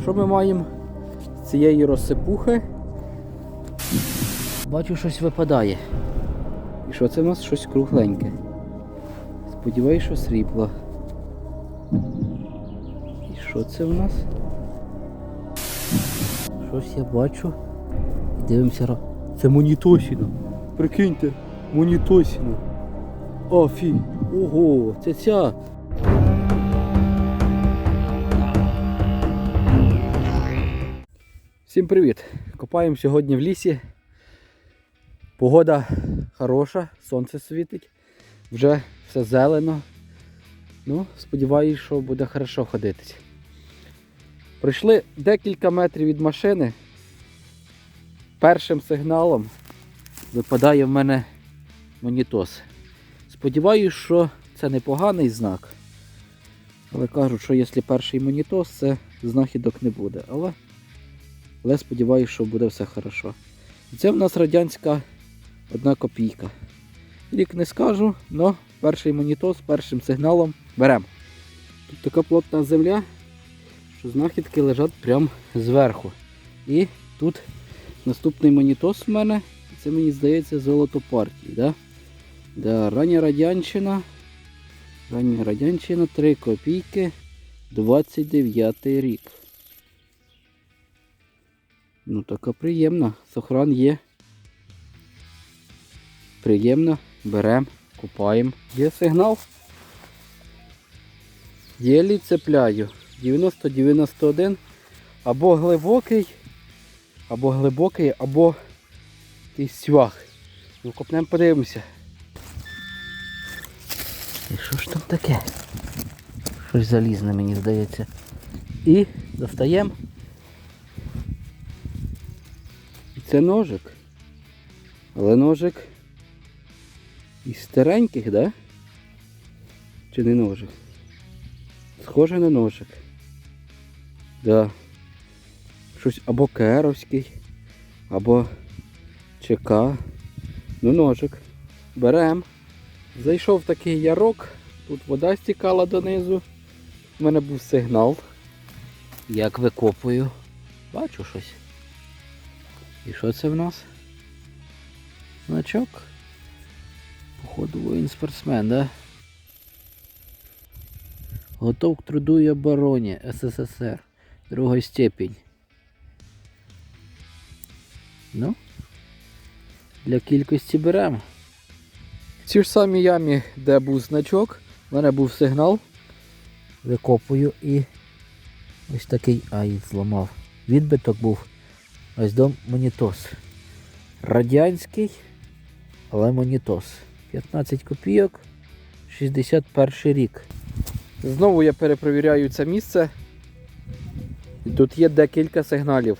що ми маємо з цієї розсипухи? Бачу, щось випадає. І що це в нас щось кругленьке? Сподіваюсь, що срібло. І що це в нас? Щось я бачу. Дивимося. Це монітосіно. Прикиньте, монітосіно. Офі. Ого, це ця. Всім привіт! Копаємо сьогодні в лісі. Погода хороша, сонце світить, вже все зелено. Ну, сподіваюсь, що буде хорошо ходитись. Пройшли декілька метрів від машини. Першим сигналом випадає в мене монітос. Сподіваюсь, що це непоганий знак. Але кажуть, що якщо перший монітос, це знахідок не буде. Але але сподіваюся, що буде все хорошо. І це в нас радянська одна копійка. Рік не скажу, але перший монітор з першим сигналом беремо. Тут така плотна земля, що знахідки лежать прямо зверху. І тут наступний монітос в мене, це мені здається золото партії. Да? Да, рання радянщина. Рання радянщина 3 копійки 29 рік. Ну така приємна. Сохран є. Приємно. Беремо, купаємо. Є сигнал. Єлі цепляю. 90-91. Або глибокий, або глибокий, або свах. Ну, копнемо, подивимося. І що ж там таке? Щось залізне, мені здається. І достаємо. Це ножик. Але ножик із стареньких, да? Чи не ножик? Схоже на ножик. Да. Щось або керовський, або ЧК. Ну, ножик. Берем. Зайшов такий ярок, тут вода стікала донизу. У мене був сигнал. Як викопую. Бачу щось. І що це в нас? Значок. Походу воїн спортсмен, да? Готов к труду і обороні СССР. Другої степень. Ну, для кількості беремо. В цій ж самій ямі, де був значок, в мене був сигнал. Викопую і ось такий ай зламав. Відбиток був. Ось дом монітос. Радянський, але монітос. 15 копійок, 61 рік. Знову я перепровіряю це місце. Тут є декілька сигналів.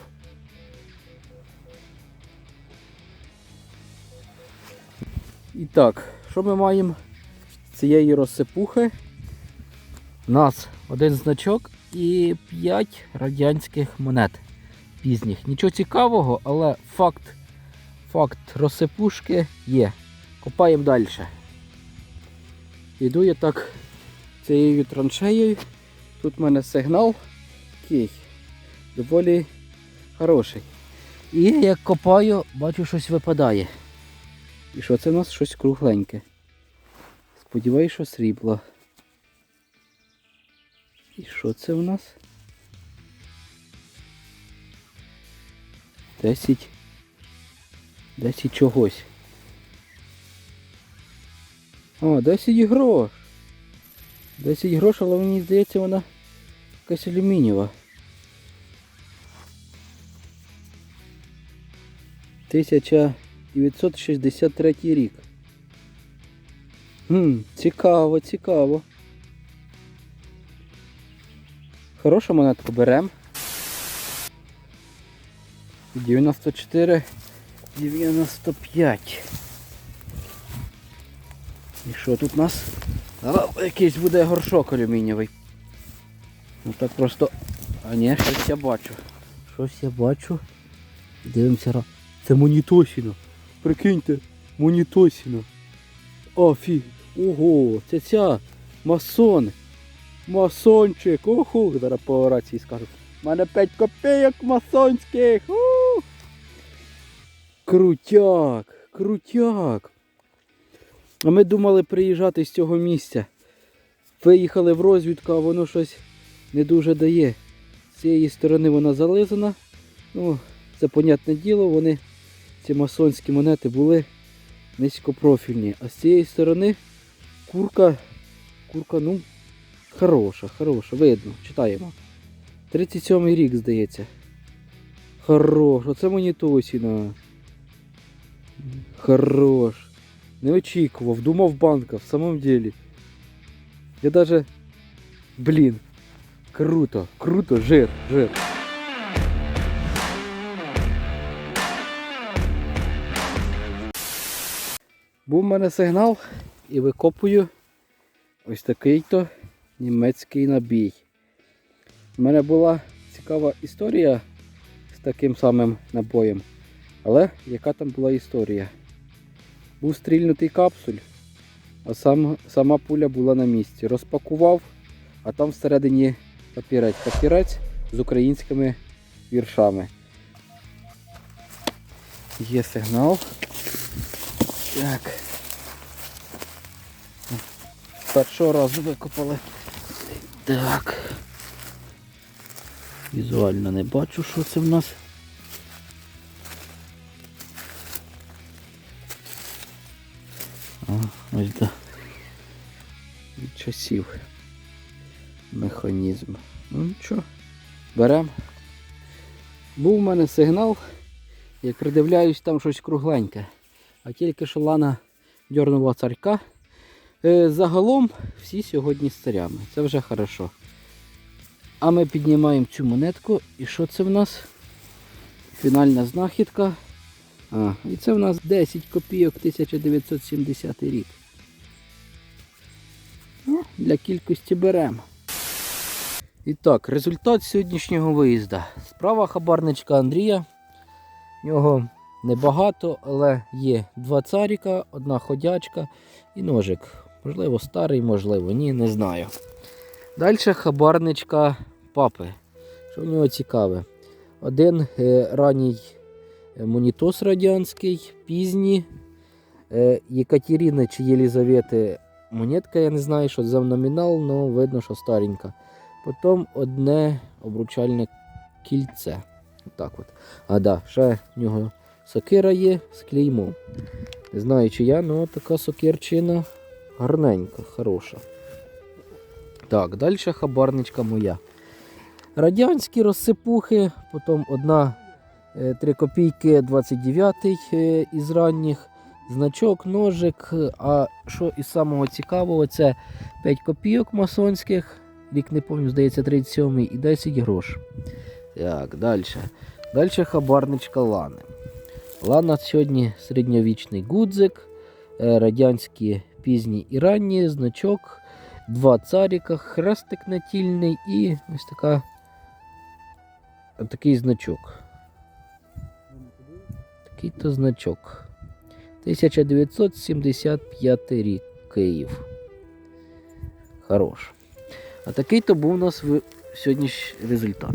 І так, що ми маємо з цієї розсипухи? У нас один значок і 5 радянських монет пізніх. Нічого цікавого, але факт, факт розсипушки є. Копаємо далі. Йду я так цією траншеєю. Тут в мене сигнал такий доволі хороший. І як копаю, бачу, щось випадає. І що це в нас щось кругленьке. Сподіваюсь, що срібло. І що це в нас? 10. 10 чогось. О, 10 грош. 10 грош, але мені здається вона якась алюмінієва. Тисяча 963 рік. Хм, цікаво, цікаво. Хорошу монетку беремо. 94, 95. І що тут у нас? А, якийсь буде горшок алюмінієвий. Ну так просто... А ні, щось я бачу. Щось я бачу. Дивимося. Це монітосіно. Прикиньте, монітосіно. Офі. Ого, це ця. Масон. Масончик. Оху. Зараз по рації скажу. У мене 5 копійок масонських. У! Крутяк, крутяк. А ми думали приїжджати з цього місця. Виїхали в розвідку, а воно щось не дуже дає. З цієї сторони вона зализана. Ну, це понятне діло, вони, ці масонські монети були низькопрофільні. А з цієї сторони курка, курка, ну, хороша, хороша, видно, читаємо. 37 рік, здається. Хорош, оце мені точно. Хорош. Не очікував, думав банка, в самом деле. Я даже. Блін. Круто, круто, жир, жир. Був у мене сигнал і викопую ось такий-то німецький набій. У мене була цікава історія з таким самим набоєм. Але яка там була історія? Був стрільнутий капсуль, а сам, сама пуля була на місці. Розпакував, а там всередині папірець. Папірець з українськими віршами. Є сигнал. Так. Першого разу викопали. Так. Візуально не бачу, що це в нас. Ось да. Від часів. Механізм. Ну нічого. Беремо. Був у мене сигнал. Як придивляюсь, там щось кругленьке. А тільки що Лана дьорнула царька. Е, загалом всі сьогодні з царями. Це вже хорошо. А ми піднімаємо цю монетку. І що це в нас? Фінальна знахідка. А, і це в нас 10 копійок 1970 рік. Ну, для кількості беремо. І так, результат сьогоднішнього виїзду. Справа хабарничка Андрія. В нього небагато, але є два царіка, одна ходячка і ножик. Можливо, старий, можливо, ні, не знаю. Далі хабарничка папи. Що в нього цікаве? Один е, ранній е, монітос радянський, пізній е, Єкатерини чи Єлізавети монетка, я не знаю, що за номінал, але видно, що старенька. Потім одне обручальне кільце. Отак от. А да, ще в нього сокира є з клеймом. Не знаю, чи я, але така сокирчина гарненька, хороша. Так, далі хабарничка моя. Радянські розсипухи, потім одна 3 копійки 29 е, із ранніх, значок, ножик. А що із самого цікавого, це 5 копійок масонських, рік не пам'ятаю, здається, 37 і 10 грош. Так, далі. Далі хабарничка Лани. Лана сьогодні середньовічний гудзик, е, радянські пізні і ранні, значок, два царіка, хрестик натільний і ось така такий значок. Такий то значок. 1975 рік Київ. Хорош. А такий то був у нас сьогодні результат.